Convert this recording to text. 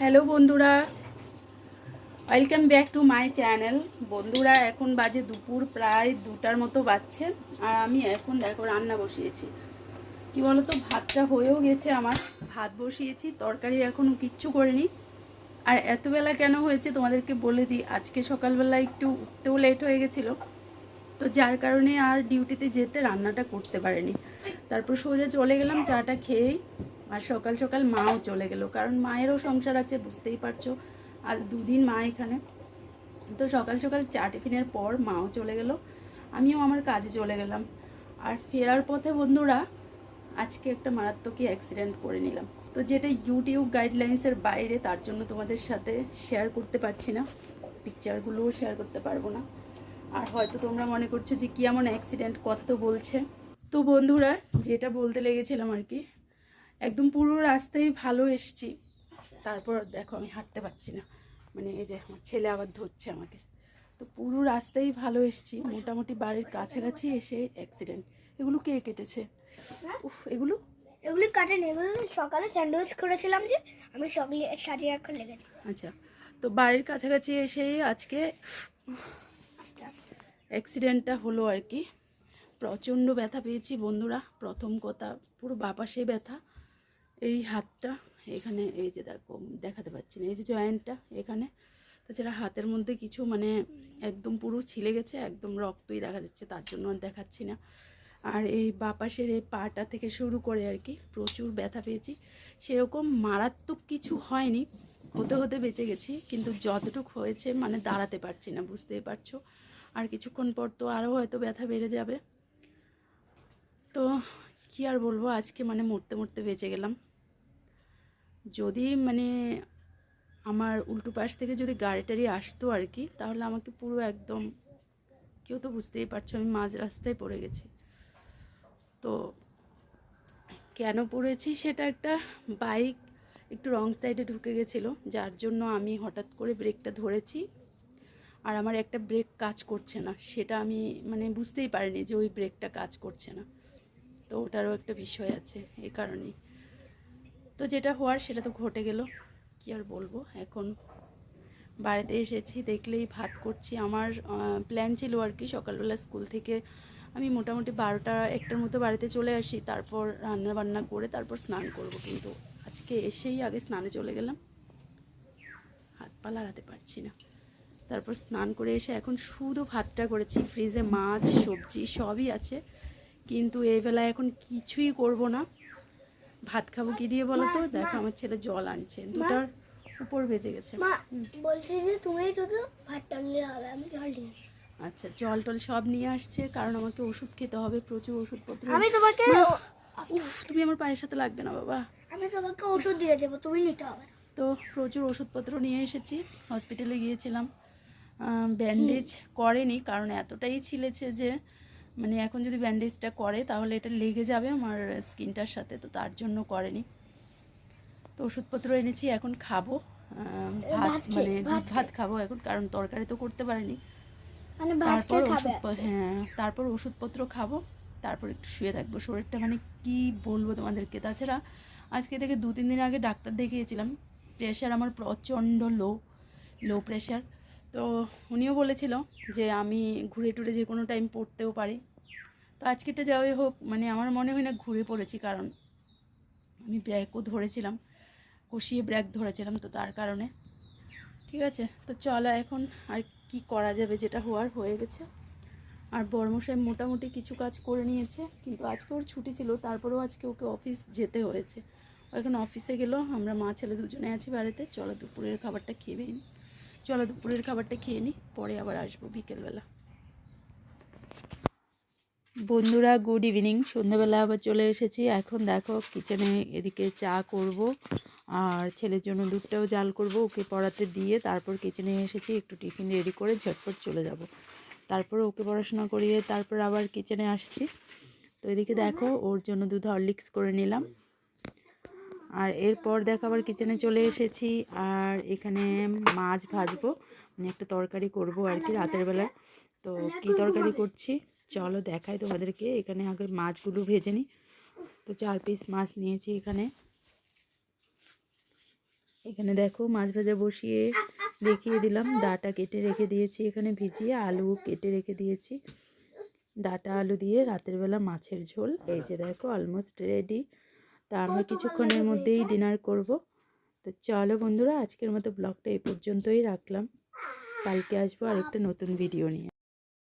Hello বন্ধুরা welcome back to my channel বন্ধুরা, এখন বাজে দুপুর, প্রায় দুটার মতো বাজছে, আর আমি এখন দেখো রান্না বসিয়েছি। কি বলতো, ভাতটা হয়েও গেছে আমার, ভাত বসিয়েছি, তরকারি এখনও কিচ্ছু করিনি। আর এত বেলা কেন হয়েছে তোমাদেরকে বলে দিই, আজকে সকালবেলা একটু উঠতেও লেট হয়ে গেছিল, তো যার কারণে আর ডিউটিতে যেতে রান্নাটা করতে পারেনি। তারপর সোজা চলে গেলাম, চাটা খেয়েই আর সকাল সকাল মাও চলে গেল। কারণ মায়েরও সংসার আছে, বুঝতেই পারছ। আজ দুদিন মা এখানে। তো সকাল সকাল চা টিফিনের পর মাও চলে গেল। আমিও আমার কাজে চলে গেলাম। আর ফেরার পথে বন্ধুরা, আজকে একটা মারাত্মকই অ্যাক্সিডেন্ট করে নিলাম। তো যেটা ইউটিউব গাইডলাইন্সের বাইরে, তার জন্য তোমাদের সাথে শেয়ার করতে পারছি না। পিকচারগুলোও শেয়ার করতে পারব না। আর হয়তো তোমরা মনে করছ যে কি এমন অ্যাক্সিডেন্ট কথা তো বলছে। তো বন্ধুরা, যেটা বলতে লেগেছিলাম আর কি একদম পুরো রাস্তায় ভালো এসছি। তারপর দেখো আমি হাঁটতে পারছি না। মানে এই যে আমার ছেলে আবার ধরছে আমাকে। তো পুরো রাস্তায় ভালো এসছি। মোটামুটি বাড়ির কাছাকাছি এসে অ্যাক্সিডেন্ট এগুলো কে কেটেছে? উফ এগুলো? এগুলি কাটেন। এগুলো সকালে স্যান্ডউইচ করেছিলাম যে আমি সকালে সাজিয়ে এখন লেগে আচ্ছা তো বাড়ির কাছাকাছি এসে আজকে অ্যাক্সিডেন্টটা হলো আর কি। প্রচণ্ড ব্যথা পেয়েছি বন্ধুরা। প্রথম কথা পুরো বাপাসে ব্যথা। এই হাতটা এখানে, এই যে দেখো, দেখাতে পাচ্ছি না। এই যে জয়েন্টটা এখানে, তাছাড়া হাতের মধ্যে কিছু মানে একদম পুরো ছিলে গেছে, একদম রক্তই দেখা যাচ্ছে, তার জন্য আর দেখাচ্ছি না। আর এই বাপাসের এই পাটা থেকে শুরু করে আর কি, প্রচুর ব্যথা পেয়েছি। সেরকম মারাত্মক কিছু হয়নি, হতে হতে বেঁচে গেছি, কিন্তু যতটুকু হয়েছে মানে দাঁড়াতে পারছি না, বুঝতেই পারছ। আর কিছুক্ষণ পর তো আরও হয়তো ব্যথা বেড়ে যাবে। তো কি আর বলব, আজকে মানে মরতে মরতে বেঁচে গেলাম। যদি মানে আমার উল্টো পাশ থেকে যদি গাড়ি টাড়ি আসতো আর কি, তাহলে আমাকে পুরো একদম কেউ তো বুঝতেই পারছ আমি মাঝ রাস্তায় পড়ে গেছি। তো কেন পড়েছি সেটা একটা বাইক একটু রং সাইডে ঢুকে গেছিল, যার জন্য আমি হঠাৎ করে ব্রেকটা ধরেছি। আর আমার একটা ব্রেক কাজ করছে না, সেটা আমি মানে বুঝতেই পারিনি যে ওই ব্রেকটা কাজ করছে না। তো ওটারও একটা বিষয় আছে এই কারণেই। তো যেটা হওয়ার সেটা তো ঘটে গেল। কি আর বলব? এখন বাড়িতে এসেছি, দেখলেই ভাত করছি। আমার প্ল্যান ছিল আর কি সকালবেলা স্কুল থেকে আমি মোটামুটি বারোটা, একটার মতো বাড়িতে চলে আসি। তারপর রান্না বান্না করে তারপর স্নান করব। কিন্তু আজকে এসেই আগে স্নানে চলে গেলাম। হাত পা লাগাতে পারছি না। তারপর স্নান করে এসে এখন শুধু ভাতটা করেছি। ফ্রিজে মাছ, সবজি সবই আছে। কিন্তু এই বেলায় এখন কিছুই করব না। ভাত খাব কি দিয়ে বলো তো? দেখো আমার ছেলে জল আনছে। দুটার উপর ভেজে গেছে। মা বলছি যে তুমি শুধু ভাত টানলে হবে আমি জল নিয়ে আচ্ছা জল টল সব নিয়ে আসছে কারণ আমাকে ওষুধ খেতে হবে প্রচুর ওষুধপত্র। আমি তোমাকে তুমি আমার পায়ের সাথে লাগবে না বাবা। আমি তোমাকে ওষুধ দিয়ে দেবো তুমি নিতে হবে তো প্রচুর ওষুধপত্র নিয়ে এসেছি হসপিটালে গিয়েছিলাম। ব্যান্ডেজ করেনি কারণ এতটাই ছিলেছে যে মানে এখন যদি ব্যান্ডেজটা করে তাহলে এটা লেগে যাবে আমার স্কিনটার সাথে তো তার জন্য করেনি। তো ওষুধপত্র এনেছি এখন খাব। ভাত মানে দুধ ভাত খাব এখন কারণ তরকারি তো করতে পারিনি। মানে তারপর ওষুধ হ্যাঁ তারপর ওষুধপত্র খাব তারপর একটু শুয়ে থাকব শরীরটা। মানে কি বলব তোমাদেরকে? তাছাড়া আজকে থেকে দু তিন দিন আগে ডাক্তার দেখিয়েছিলাম প্রেশার আমার প্রচণ্ড লো লো প্রেশার তো উনিও বলেছিল যে আমি ঘুরে টুরে যে কোনো টাইম পড়তেও পারি। তো আজকেটা যাওয়াই হোক মানে আমার মনে হয় না ঘুরে পড়েছি কারণ আমি ব্যাগও ধরেছিলাম, কষিয়ে ব্যাগ ধরেছিলাম তো তার কারণে। ঠিক আছে, তো চলো এখন আর কি করা যাবে যেটা হওয়ার হয়ে গেছে। আর বর্মশাই মোটামুটি কিছু কাজ করে নিয়েছে, কিন্তু আজকে ওর ছুটি ছিল, তারপরেও আজকে ওকে অফিস যেতে হয়েছে। এখন অফিসে গেল, আমরা মা ছেলে দুজনে আছি বাড়িতে, চলো দুপুরের খাবারটা খেয়ে নিই। চলো দুপুরের খাবারটা খেয়ে নিই পরে আবার আসব বিকেলবেলা। বন্ধুরা গুড ইভিনিং সন্ধ্যাবেলা আবার চলে এসেছি। এখন দেখো কিচেনে এদিকে চা করব, আর ছেলের জন্য দুধটাও জাল করব, ওকে পড়াতে দিয়ে তারপর কিচেনে এসেছি, একটু টিফিন রেডি করে ঝটপট চলে যাব। তারপর ওকে পড়াশোনা করিয়ে তারপর আবার কিচেনে আসছি। তো এদিকে দেখো, ওর জন্য দুধ হরলিক্স করে নিলাম। আর এরপর দেখো আবার কিচেনে চলে এসেছি। আর এখানে মাছ ভাজবো। মানে একটা তরকারি করব আর কি রাতের বেলা। তো কি তরকারি করছি? চলো দেখাই তোমাদেরকে। এখানে আগে মাছগুলো ভেজে নিই। তো চার পিস মাছ নিয়েছি এখানে। এখানে দেখো মাছ ভাজা বসিয়ে দেখিয়ে দিলাম। ডাটা কেটে রেখে দিয়েছি এখানে ভিজিয়ে। আলু কেটে রেখে দিয়েছি। ডাটা আলু দিয়ে রাতের বেলা মাছের ঝোল। এই যে দেখো অলমোস্ট রেডি তা আমি কিছুক্ষণের মধ্যেই ডিনার করব। তো চলো বন্ধুরা আজকের মতো ব্লগটা এই পর্যন্তই রাখলাম। কালকে আসব আরেকটা নতুন ভিডিও নিয়ে।